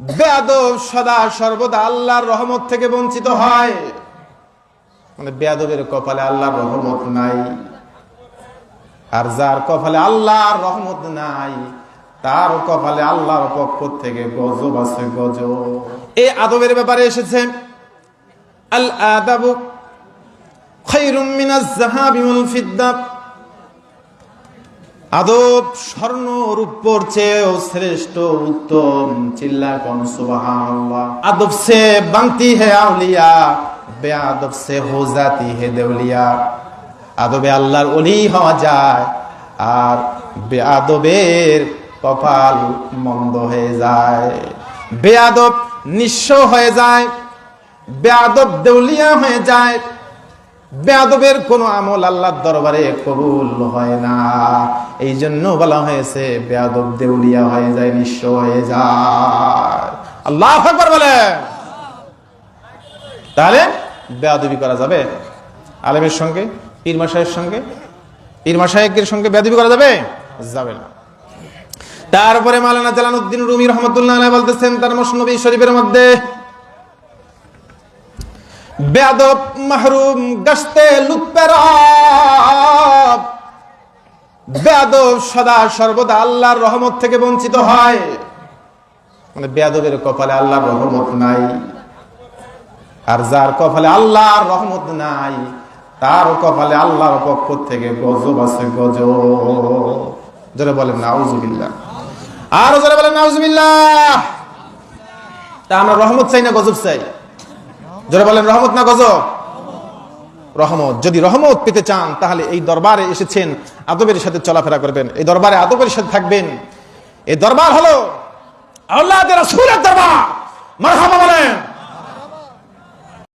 বেয়াদব সদা সর্বদা আল্লাহর রহমত থেকে বঞ্চিত হয়। মানে বেয়াদবের কপালে আল্লাহর রহমত নাই, আর যার কপালে আল্লাহর রহমত নাই, তার কপালে আল্লাহর পক্ষ থেকে গজব আছে, গজব। এই আদবের ব্যাপারে এসেছে আল আদাবু খায়রুম মিনাজ যাহাবি ওয়াল ফিদ্দা আদব স্বর্ণ রূপর চেয়েও শ্রেষ্ঠ উত্তম চিল্লা কোন সুবহানাল্লাহ। আদব সে বানতি হে আউলিয়া, বেআদব সে হো জাতি হে দেউলিয়া। আদবে আল্লাহর অলি হওয়া যায়, আর বেআদবের কপাল মন্দ হয়ে যায়। বেআদব নিঃস্ব হয়ে যায়, বেআদব দেউলিয়া হয়ে যায় বেয়াদবের কোন আমল আল্লাহর দরবারে কবুল হয় না। এই জন্য বলা হয়েছে, বেয়াদব দেউলিয়া হয়ে যায়, নিঃস্ব হয়ে যায়। আল্লাহ আকবার বলে তাহলে বেয়াদবি করা যাবে? আলেমের সঙ্গে, পীর মাসায়ের সঙ্গে, পীর মাসায়েকের সঙ্গে বেয়াদবি করা যাবে? যাবে না। তারপরে মালানা জালানুদ্দিন রুমি রহমতুল্লাহ বলতেছেন, তার মসনবী শরীফের মধ্যে বেদব মাহরুম গস্তে লুৎপের বেদব সদা সর্বদা আল্লাহর রহমত থেকে বঞ্চিত হয়। মানে বেদবের কপালে আল্লাহর রহমত নাই। আর যার কপালে আল্লাহর রহমত নাই, তার কপালে আল্লাহর পক্ষ থেকে গজব আছে, গজব। যারা আর যারা বলেন তা আমরা রহমত চাই না গজব চাই? যারা বলেন, রহমত না গজব? রহমত। যদি রহমত পেতে চান, তাহলে এই দরবারে এসেছেন, আদবের সাথে চলাফেরা করবেন। এই দরবারে আদবের সাথে থাকবেন। এই দরবার হলো আল্লাহ দরবার দরবার। মারহাবা